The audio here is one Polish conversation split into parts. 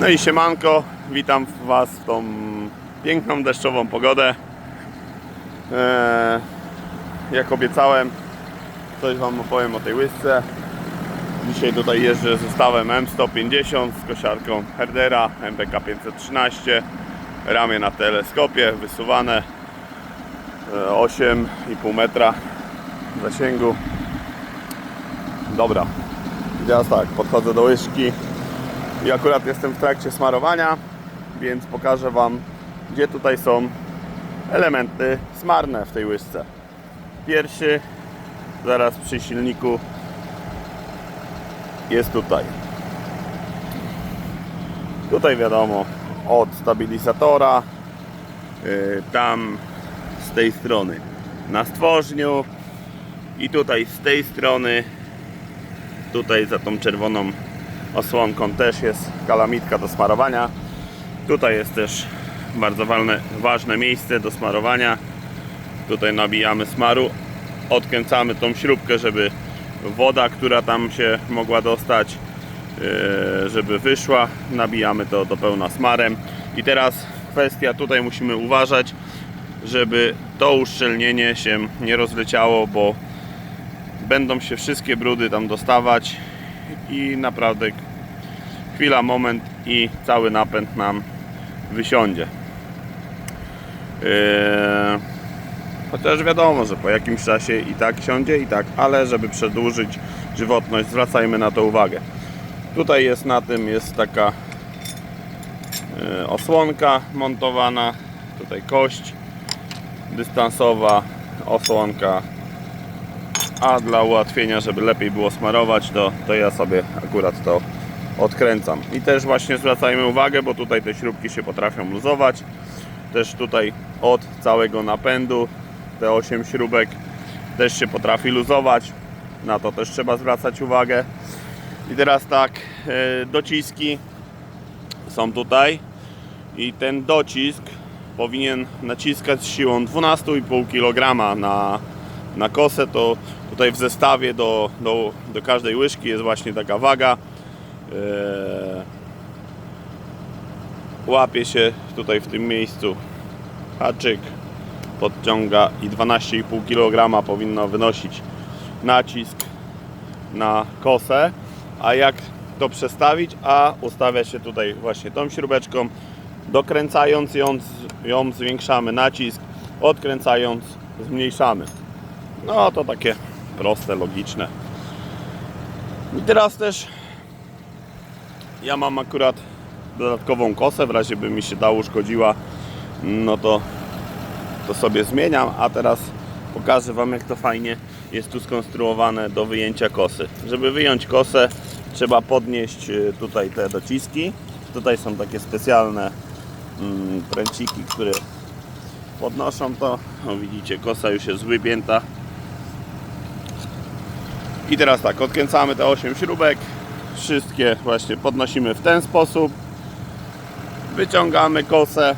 No i siemanko, witam Was w tą piękną deszczową pogodę. Eee, jak obiecałem, coś Wam opowiem o tej łysce. Dzisiaj tutaj jeżdżę zestawem M150 z kosiarką Herdera MBK 513. Ramię na teleskopie wysuwane e, 8,5 metra zasięgu. Dobra, teraz tak, podchodzę do łyżki i akurat jestem w trakcie smarowania, więc pokażę Wam, gdzie tutaj są elementy smarne w tej łyżce. Pierwszy, zaraz przy silniku, jest tutaj. Tutaj wiadomo, od stabilizatora, yy, tam z tej strony na stworzniu i tutaj z tej strony, tutaj za tą czerwoną osłonką też jest kalamitka do smarowania. Tutaj jest też bardzo ważne, ważne miejsce do smarowania. Tutaj nabijamy smaru, odkręcamy tą śrubkę, żeby woda, która tam się mogła dostać, yy, żeby wyszła. Nabijamy to do pełna smarem. I teraz kwestia, tutaj musimy uważać, żeby to uszczelnienie się nie rozleciało, bo będą się wszystkie brudy tam dostawać i naprawdę chwila, moment i cały napęd nam wysiądzie. Yy, Chociaż wiadomo, że po jakimś czasie i tak siądzie, i tak, ale żeby przedłużyć żywotność, zwracajmy na to uwagę. Tutaj jest na tym jest taka yy, osłonka montowana, tutaj kość dystansowa, osłonka a dla ułatwienia, żeby lepiej było smarować, to, to ja sobie akurat to odkręcam. I też właśnie zwracajmy uwagę, bo tutaj te śrubki się potrafią luzować. Też tutaj od całego napędu te 8 śrubek też się potrafi luzować. Na to też trzeba zwracać uwagę. I teraz tak, e, dociski są tutaj i ten docisk powinien naciskać siłą 12,5 kg na, na kosę, to tutaj w zestawie do, do, do każdej łyżki jest właśnie taka waga. Eee, łapie się tutaj w tym miejscu haczyk, podciąga i 12,5 kg powinno wynosić nacisk na kosę. A jak to przestawić? A ustawia się tutaj właśnie tą śrubeczką, dokręcając ją, ją zwiększamy nacisk, odkręcając zmniejszamy. No to takie proste, logiczne. I teraz też ja mam akurat dodatkową kosę, w razie by mi się ta uszkodziła, no to, to sobie zmieniam, a teraz pokażę Wam jak to fajnie jest tu skonstruowane do wyjęcia kosy. Żeby wyjąć kosę trzeba podnieść y, tutaj te dociski. Tutaj są takie specjalne mm, pręciki, które podnoszą to. O, widzicie, kosa już jest wypięta. I teraz tak, odkręcamy te 8 śrubek. Wszystkie właśnie podnosimy w ten sposób. Wyciągamy kosę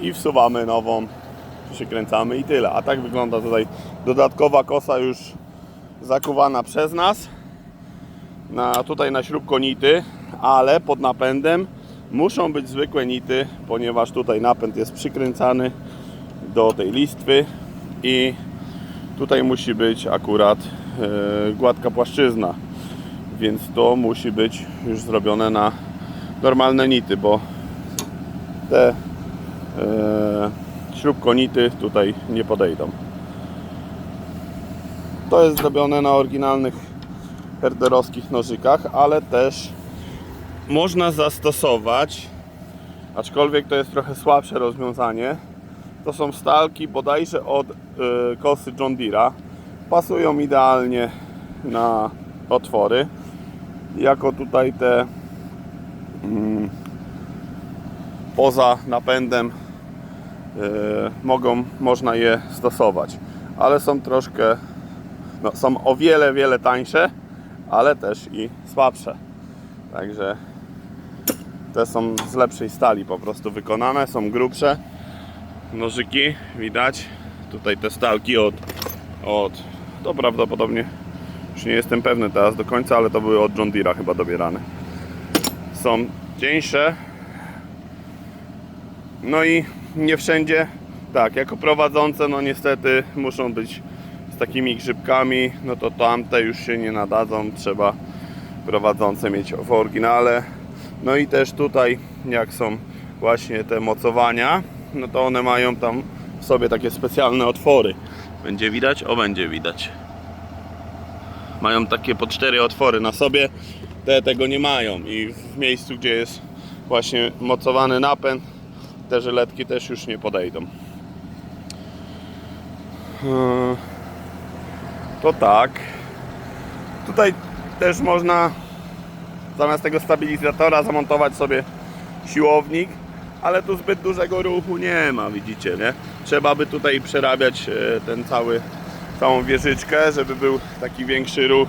i wsuwamy nową. Przykręcamy i tyle. A tak wygląda tutaj dodatkowa kosa już zakuwana przez nas. Na, tutaj na śrubkonity, ale pod napędem muszą być zwykłe nity, ponieważ tutaj napęd jest przykręcany do tej listwy i tutaj musi być akurat e, gładka płaszczyzna więc to musi być już zrobione na normalne nity, bo te e, śrubkonity tutaj nie podejdą. To jest zrobione na oryginalnych herderowskich nożykach, ale też można zastosować, aczkolwiek to jest trochę słabsze rozwiązanie. To są stalki bodajże od e, kosy John Deere'a. Pasują idealnie na otwory. Jako tutaj te mm, poza napędem e, mogą, można je stosować. Ale są troszkę, no, są o wiele, wiele tańsze, ale też i słabsze. Także te są z lepszej stali po prostu wykonane, są grubsze. Nożyki widać. Tutaj te stalki od, od to prawdopodobnie już nie jestem pewny teraz do końca, ale to były od John Deere'a chyba dobierane. są cieńsze. No i nie wszędzie, tak, jako prowadzące, no niestety muszą być z takimi grzybkami, no to tamte już się nie nadadzą, trzeba prowadzące mieć w oryginale. No i też tutaj, jak są właśnie te mocowania, no to one mają tam w sobie takie specjalne otwory. Będzie widać? O, będzie widać. Mają takie po cztery otwory na sobie, te tego nie mają i w miejscu, gdzie jest właśnie mocowany napęd, te żyletki też już nie podejdą. Eee, To tak. Tutaj też można zamiast tego stabilizatora zamontować sobie siłownik, ale tu zbyt dużego ruchu nie ma, widzicie, nie? Trzeba by tutaj przerabiać e, ten cały, całą wieżyczkę, żeby był taki większy ruch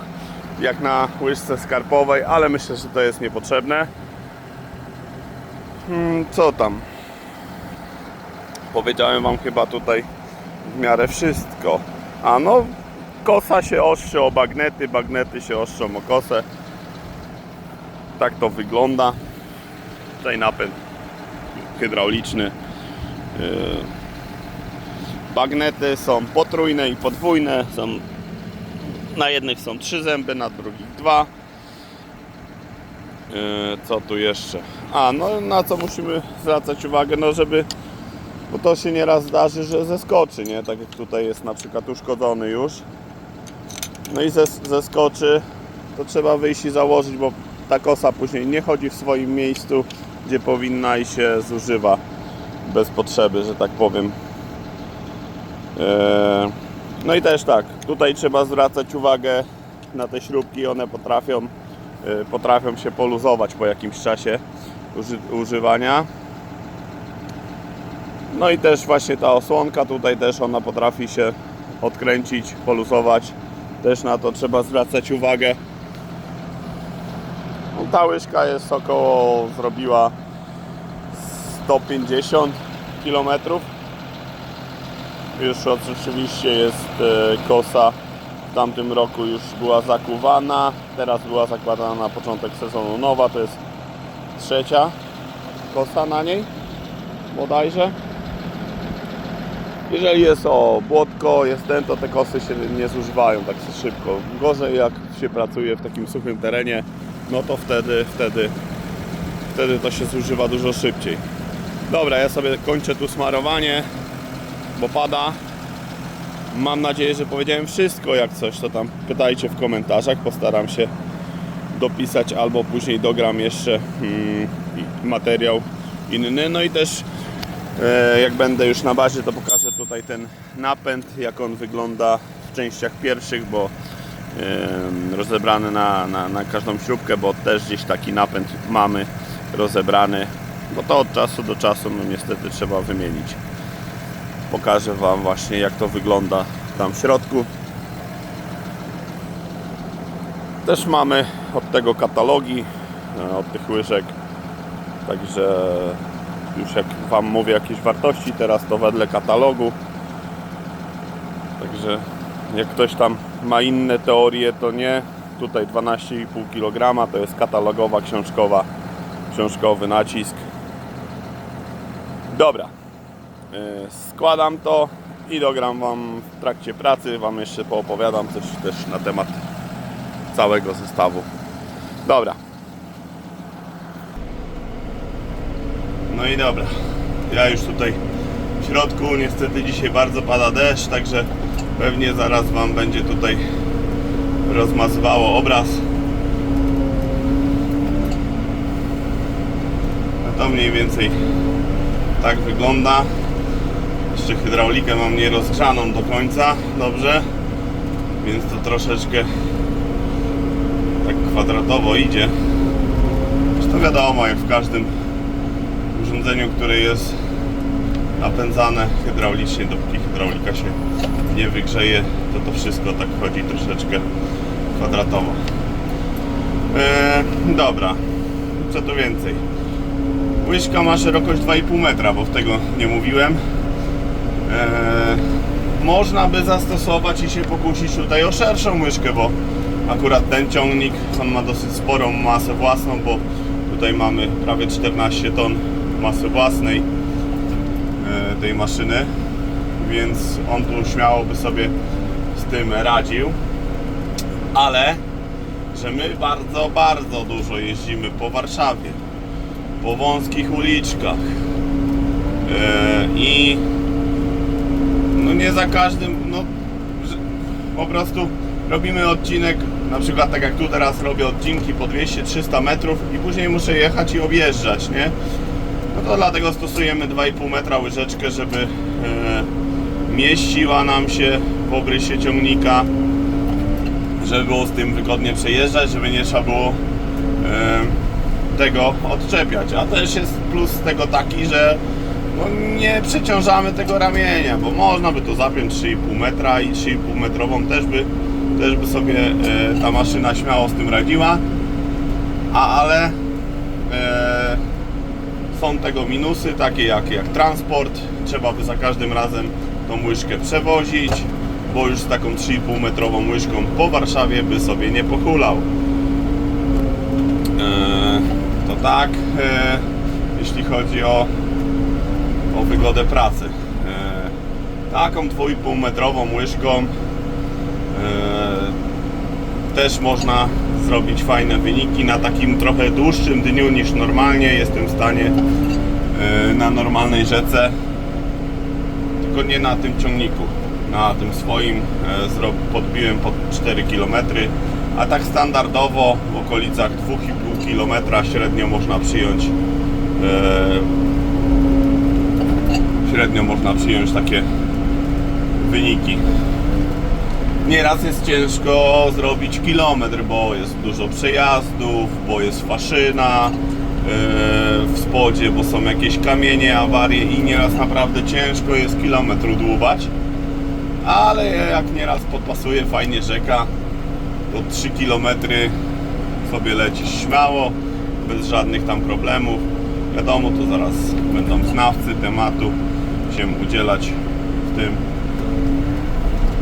jak na łyżce skarpowej, ale myślę, że to jest niepotrzebne. Hmm, Co tam? Powiedziałem Wam chyba tutaj w miarę wszystko. A no, kosa się ostrzy o bagnety, bagnety się ostrzą o kosę. Tak to wygląda. Tutaj napęd hydrauliczny. Yy, Bagnety są potrójne i podwójne. Są, na jednych są trzy zęby, na drugich dwa. Yy, Co tu jeszcze? A, no na co musimy zwracać uwagę, no żeby bo to się nieraz zdarzy, że zeskoczy, nie? Tak jak tutaj jest na przykład uszkodzony już. No i zes zeskoczy, to trzeba wyjść i założyć, bo ta kosa później nie chodzi w swoim miejscu, gdzie powinna i się zużywa bez potrzeby, że tak powiem. Eee, No i też tak, tutaj trzeba zwracać uwagę na te śrubki, one potrafią, e, potrafią się poluzować po jakimś czasie uży używania. No i też właśnie ta osłonka tutaj też ona potrafi się odkręcić, poluzować. Też na to trzeba zwracać uwagę. Ta łyżka jest około zrobiła 150 km. Już oczywiście jest e, kosa w tamtym roku już była zakuwana. Teraz była zakładana na początek sezonu nowa. To jest trzecia kosa na niej bodajże. Jeżeli jest o błotko, jest ten, to te kosy się nie zużywają tak szybko. Gorzej jak się pracuje w takim suchym terenie, no to wtedy, wtedy, wtedy to się zużywa dużo szybciej. Dobra, ja sobie kończę tu smarowanie, bo pada. Mam nadzieję, że powiedziałem wszystko. Jak coś, to tam pytajcie w komentarzach. Postaram się dopisać albo później dogram jeszcze mm, materiał inny. No i też E, Jak będę już na bazie, to pokażę tutaj ten napęd, jak on wygląda w częściach pierwszych, bo rozebrany na, na, na każdą śrubkę, bo też gdzieś taki napęd mamy rozebrany, bo to od czasu do czasu no niestety trzeba wymienić. Pokażę Wam właśnie jak to wygląda tam w środku. Też mamy od tego katalogi, e, od tych łyżek, także już jak Wam mówię jakieś wartości, teraz to wedle katalogu. Także jak ktoś tam ma inne teorie, to nie. Tutaj 12,5 kg to jest katalogowa, książkowa, książkowy nacisk. Dobra. Yy, Składam to i dogram Wam w trakcie pracy. Wam jeszcze poopowiadam coś też na temat całego zestawu. Dobra. No i dobra. Ja już tutaj środku. Niestety dzisiaj bardzo pada deszcz, także pewnie zaraz Wam będzie tutaj rozmazywało obraz. A to mniej więcej tak wygląda. Jeszcze hydraulikę mam nierozgrzaną do końca, dobrze. Więc to troszeczkę tak kwadratowo idzie. Zresztą wiadomo, jak w każdym urządzeniu, które jest napędzane hydraulicznie, dopóki hydraulika się nie wygrzeje, to to wszystko tak chodzi troszeczkę kwadratowo. Eee, dobra, co tu więcej? Łyżka ma szerokość 2,5 metra, bo w tego nie mówiłem. Eee, można by zastosować i się pokusić tutaj o szerszą łyżkę, bo akurat ten ciągnik on ma dosyć sporą masę własną, bo Tutaj mamy prawie 14 ton masy własnej e, tej maszyny, więc on tu śmiało by sobie z tym radził. Ale że my bardzo, bardzo dużo jeździmy po Warszawie, po wąskich uliczkach e, i no nie za każdym, no po prostu robimy odcinek, na przykład tak jak tu teraz robię odcinki po 200-300 metrów i później muszę jechać i objeżdżać, nie? No dlatego stosujemy 2,5 metra łyżeczkę, żeby e, mieściła nam się w obrysie ciągnika, żeby było z tym wygodnie przejeżdżać, żeby nie trzeba było e, tego odczepiać. A też jest plus tego taki, że no nie przeciążamy tego ramienia, bo można by to zapiąć 3,5 metra i 3,5 metrową też by, też by sobie e, ta maszyna śmiało z tym radziła. A ale e, są tego minusy, takie jak, jak transport. Trzeba by za każdym razem tą łyżkę przewozić, bo już z taką 3,5 metrową łyżką po Warszawie by sobie nie pochulał. E, to tak, e, jeśli chodzi o, o wygodę pracy. E, taką 2,5 metrową łyżką e, też można zrobić fajne wyniki na takim trochę dłuższym dniu niż normalnie. Jestem w stanie e, na normalnej rzece. Tylko nie na tym ciągniku. Na tym swoim e, podbiłem pod 4 km a tak standardowo w okolicach 2,5 km średnio można przyjąć e, średnio można przyjąć takie wyniki Nieraz jest ciężko zrobić kilometr, bo jest dużo przejazdów, bo jest faszyna yy, w spodzie, bo są jakieś kamienie, awarie i nieraz naprawdę ciężko jest kilometr udłubać. Ale jak nieraz podpasuje fajnie rzeka, to 3 km sobie lecisz śmiało, bez żadnych tam problemów. Wiadomo, to zaraz będą znawcy tematu się udzielać w tym.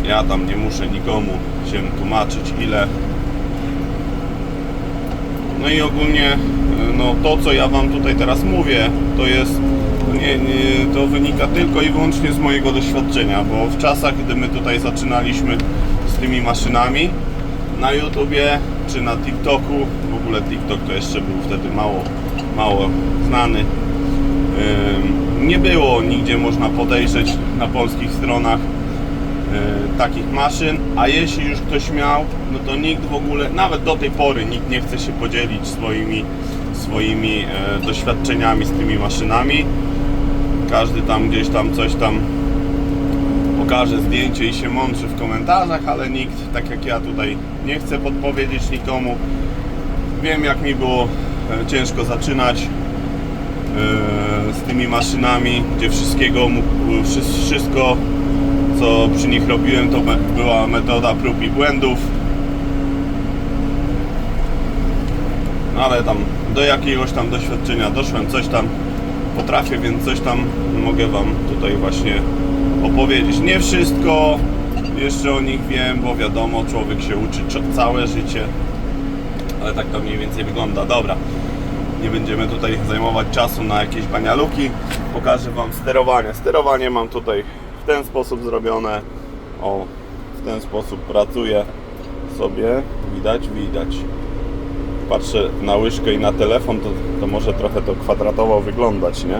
Ja tam nie muszę nikomu się tłumaczyć ile. No i ogólnie e, no to co ja wam tutaj teraz mówię, to jest nie, nie, to wynika tylko i wyłącznie z mojego doświadczenia, bo w czasach, gdy my tutaj zaczynaliśmy z tymi maszynami na YouTubie czy na TikToku, w ogóle TikTok to jeszcze był wtedy mało, mało znany. Nie było nigdzie można podejrzeć na polskich stronach takich maszyn, a jeśli już ktoś miał, no to nikt w ogóle, nawet do tej pory nikt nie chce się podzielić swoimi, swoimi e, doświadczeniami z tymi maszynami. Każdy tam gdzieś tam coś tam pokaże zdjęcie i się mączy w komentarzach, ale nikt, tak jak ja tutaj, nie chce podpowiedzieć nikomu. Wiem jak mi było e, ciężko zaczynać e, z tymi maszynami, gdzie wszystkiego, wszystko co przy nich robiłem to była metoda prób i błędów ale tam do jakiegoś tam doświadczenia doszłem, coś tam potrafię, więc coś tam mogę Wam tutaj właśnie opowiedzieć. Nie wszystko jeszcze o nich wiem, bo wiadomo, człowiek się uczy całe życie, ale tak to mniej więcej wygląda. Dobra, nie będziemy tutaj zajmować czasu na jakieś banialuki. Pokażę Wam sterowanie. Sterowanie mam tutaj w ten sposób zrobione. O, w ten sposób pracuję sobie. Widać, widać. Patrzę na łyżkę i na telefon, to, to może trochę to kwadratowo wyglądać, nie?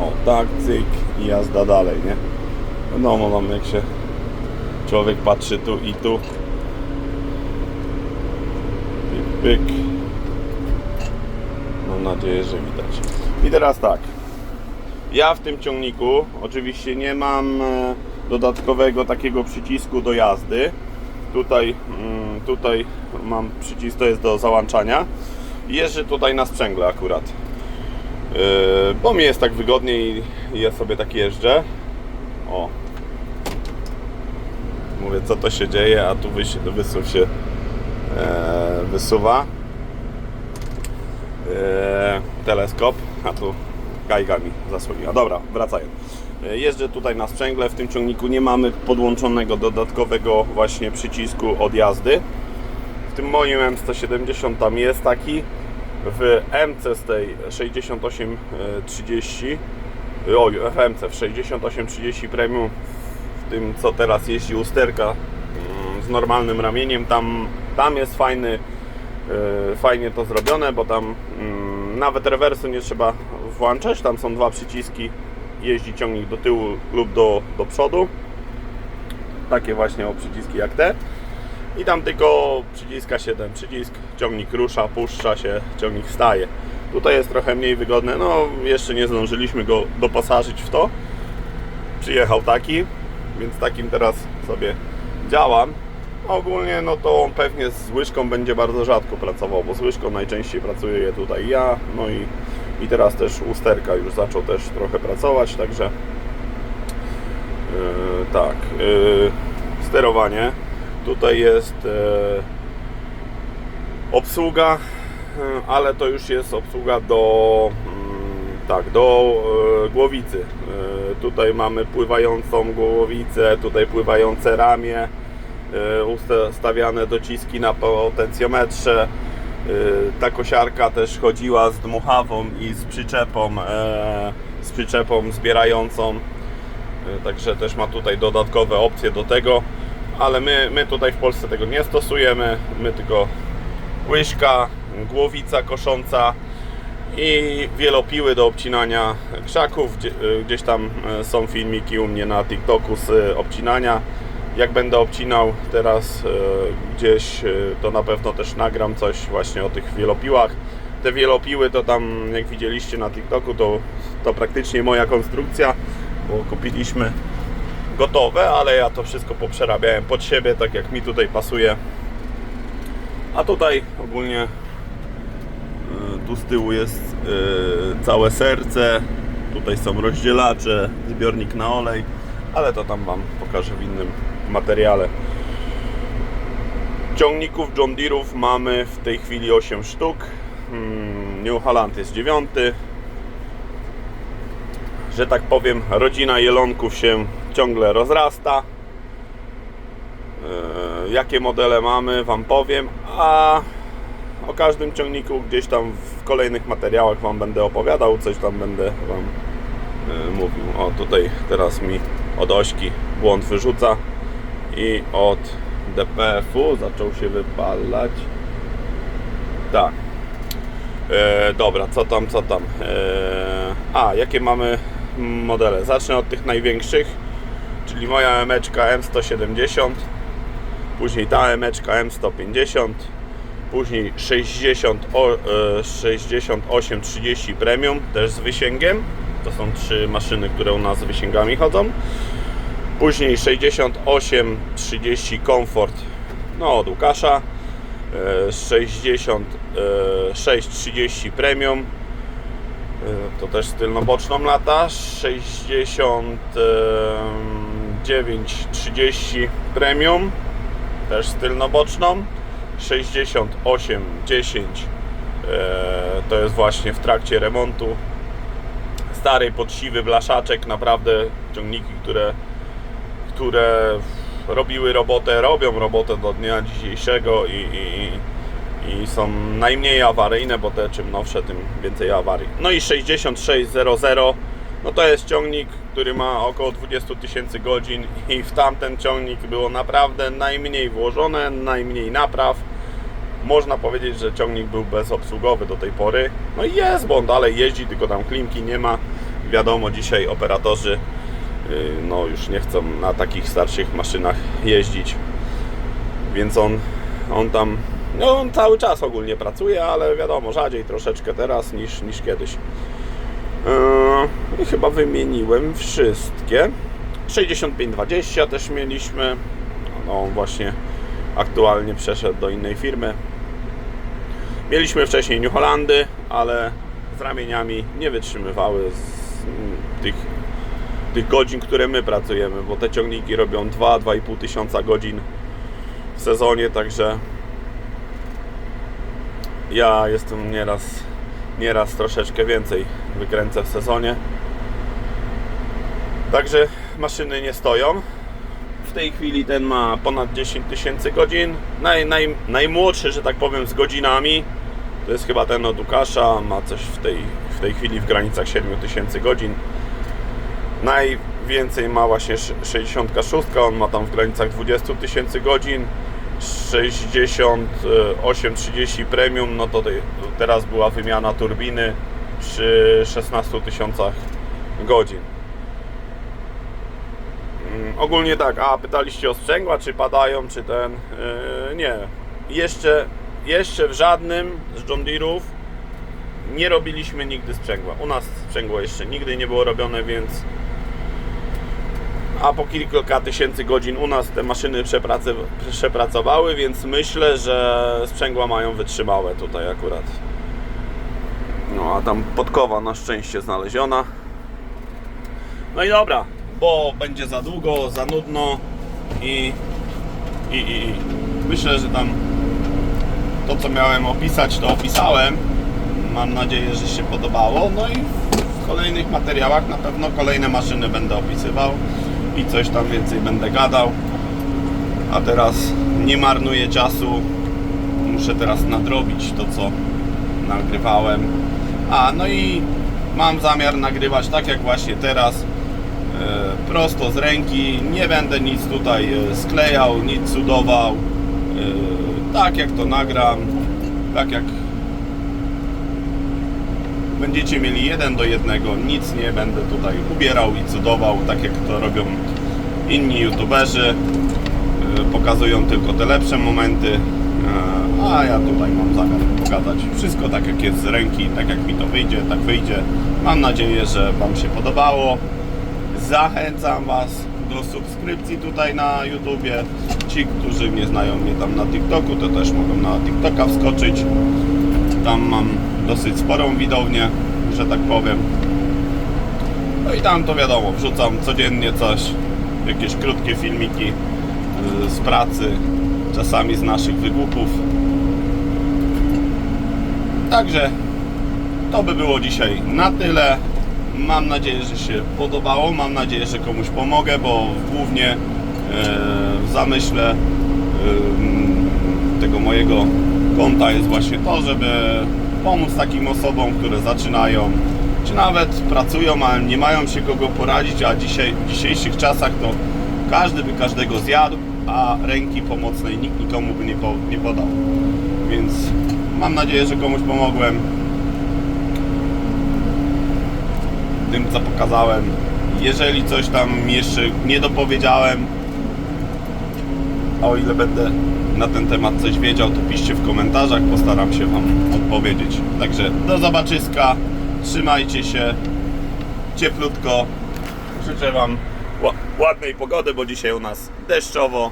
O, tak, cyk i jazda dalej, nie? Wiadomo, mam jak się człowiek patrzy tu i tu. Pyk, pyk. Mam nadzieję, że widać. I teraz tak. Ja w tym ciągniku oczywiście nie mam e, dodatkowego takiego przycisku do jazdy. Tutaj, mm, tutaj mam przycisk, to jest do załączania. Jeżdżę tutaj na sprzęgle akurat. Yy, bo mi jest tak wygodniej i ja sobie tak jeżdżę. O. Mówię, co to się dzieje, a tu wysuw się e, wysuwa. E, teleskop, a tu gajka mi zasłoniła. Dobra, wracając. E, Jeżdżę tutaj na sprzęgle, w tym ciągniku nie mamy podłączonego dodatkowego właśnie przycisku od jazdy. tym moim M170 tam jest taki. W MC z tej 6830 oj, w MC w 6830 Premium w tym co teraz jeździ usterka mm, z normalnym ramieniem tam, tam jest fajny yy, fajnie to zrobione, bo tam mm, nawet rewersu nie trzeba włączać, tam są dwa przyciski jeździ ciągnik do tyłu lub do, do przodu takie właśnie o przyciski jak te i tam tylko przyciska się ten przycisk, ciągnik rusza, puszcza się, ciągnik staje. Tutaj jest trochę mniej wygodne, no jeszcze nie zdążyliśmy go doposażyć w to. Przyjechał taki, więc takim teraz sobie działam. Ogólnie no to on pewnie z łyżką będzie bardzo rzadko pracował, bo z łyżką najczęściej pracuję tutaj ja, no i, i teraz też usterka już zaczął też trochę pracować, także yy, tak, yy, sterowanie. Tutaj jest e, obsługa, e, ale to już jest obsługa do mm, tak, do e, głowicy. E, tutaj mamy pływającą głowicę, tutaj pływające ramię, ustawiane dociski na potencjometrze. E, Ta kosiarka też chodziła z dmuchawą i z przyczepą, e, z przyczepą zbierającą. E, Także też ma tutaj dodatkowe opcje do tego ale my, my tutaj w Polsce tego nie stosujemy. My tylko łyżka, głowica kosząca i wielopiły do obcinania krzaków. Gdzie, gdzieś tam e, są filmiki u mnie na TikToku z e, obcinania. Jak będę obcinał teraz e, gdzieś, e, to na pewno też nagram coś właśnie o tych wielopiłach. Te wielopiły to tam, jak widzieliście na TikToku, to, to praktycznie moja konstrukcja, bo kupiliśmy gotowe, ale ja to wszystko poprzerabiałem pod siebie, tak jak mi tutaj pasuje. A tutaj ogólnie y, tu z tyłu jest całe serce, tutaj są rozdzielacze, zbiornik na olej, ale to tam Wam pokażę w innym materiale. Ciągników John Deere'ów mamy w tej chwili 8 sztuk. Mm, New Holland jest 9 że tak powiem, rodzina jelonków się ciągle rozrasta. Yy, Jakie modele mamy, Wam powiem, a o każdym ciągniku gdzieś tam w kolejnych materiałach Wam będę opowiadał, coś tam będę Wam yy, mówił. O, tutaj teraz mi od ośki błąd wyrzuca i od DPF-u zaczął się wypalać. Tak. E, dobra, co tam, co tam? E, a, jakie mamy modele? Zacznę od tych największych, czyli moja emeczka M170, później ta emeczka M150, później 60, o, e, 6830 Premium, też z wysięgiem. To są trzy maszyny, które u nas z wysięgami chodzą. Później 6830 Comfort, no od Łukasza. E, 6630 Premium. E, To też z tylnoboczną lata. 6930 Premium. Też z tylnoboczną. 6810 e, to jest właśnie w trakcie remontu. Stary, podsiwy blaszaczek, naprawdę ciągniki, które, które robiły robotę, robią robotę do dnia dzisiejszego i, i, i są najmniej awaryjne, bo te czym nowsze, tym więcej awarii. No i 6600, no to jest ciągnik, który ma około 20 tysięcy godzin i w tamten ciągnik było naprawdę najmniej włożone, najmniej napraw. Można powiedzieć, że ciągnik był bezobsługowy do tej pory. No i jest, bo on dalej jeździ, tylko tam klimki nie ma. Wiadomo, dzisiaj operatorzy no już nie chcą na takich starszych maszynach jeździć. Więc on, on tam, no on cały czas ogólnie pracuje, ale wiadomo, rzadziej troszeczkę teraz niż, niż kiedyś. Yy, I chyba wymieniłem wszystkie. 6520 też mieliśmy. No on właśnie aktualnie przeszedł do innej firmy. Mieliśmy wcześniej New Holandy, ale z ramieniami nie wytrzymywały z mm, tych, tych godzin, które my pracujemy, bo te ciągniki robią 2-2,5 tysiąca godzin w sezonie, także ja jestem nieraz, nieraz troszeczkę więcej wykręcę w sezonie. Także maszyny nie stoją. W tej chwili ten ma ponad 10 tysięcy godzin. Naj, naj, najmłodszy, że tak powiem, z godzinami to jest chyba ten od Łukasza. Ma coś w tej, w tej chwili w granicach 7 tysięcy godzin. Najwięcej ma właśnie sz- 66, on ma tam w granicach 20 tysięcy godzin. 68-30 premium, no to teraz była wymiana turbiny przy 16 tysiącach godzin. Mm, Ogólnie tak, a pytaliście o sprzęgła, czy padają, czy ten. Yy, nie. Jeszcze, jeszcze w żadnym z John Deere'ów nie robiliśmy nigdy sprzęgła. U nas sprzęgło jeszcze nigdy nie było robione, więc. A po kilka tysięcy godzin u nas te maszyny przepracowały, więc myślę, że sprzęgła mają wytrzymałe tutaj akurat. No a tam podkowa na szczęście znaleziona. No i dobra, bo będzie za długo, za nudno i, i, i, i. myślę, że tam to co miałem opisać, to opisałem. Mam nadzieję, że się podobało. No i w kolejnych materiałach na pewno kolejne maszyny będę opisywał i coś tam więcej będę gadał. A teraz nie marnuję czasu. Muszę teraz nadrobić to, co nagrywałem. A, no i mam zamiar nagrywać tak jak właśnie teraz. E, prosto z ręki. Nie będę nic tutaj e, sklejał, nic cudował. E, tak jak to nagram, tak jak będziecie mieli jeden do jednego, nic nie będę tutaj ubierał i cudował, tak jak to robią inni youtuberzy. E, Pokazują tylko te lepsze momenty, a ja tutaj mam zamiar pokazać wszystko tak jak jest z ręki, tak jak mi to wyjdzie, tak wyjdzie. Mam nadzieję, że Wam się podobało. Zachęcam Was do subskrypcji tutaj na YouTubie. Ci, którzy nie znają mnie tam na TikToku, to też mogą na TikToka wskoczyć. Tam mam dosyć sporą widownię, że tak powiem. No i tam to wiadomo, wrzucam codziennie coś, jakieś krótkie filmiki y, z pracy, czasami z naszych wygłupów. Także to by było dzisiaj na tyle. Mam nadzieję, że się podobało. Mam nadzieję, że komuś pomogę, bo głównie e, w zamyśle em, tego mojego konta jest właśnie to, żeby pomóc takim osobom, które zaczynają, czy nawet pracują, ale nie mają się kogo poradzić, a dzisiaj, w dzisiejszych czasach to każdy by każdego zjadł, a ręki pomocnej nikt nikomu by nie, po, nie podał. Więc mam nadzieję, że komuś pomogłem. tym, co pokazałem. Jeżeli coś tam jeszcze nie dopowiedziałem, a o ile będę na ten temat coś wiedział, to piszcie w komentarzach, postaram się Wam odpowiedzieć. Także do zobaczyska, trzymajcie się, cieplutko, życzę Wam ła- ładnej pogody, bo dzisiaj u nas deszczowo,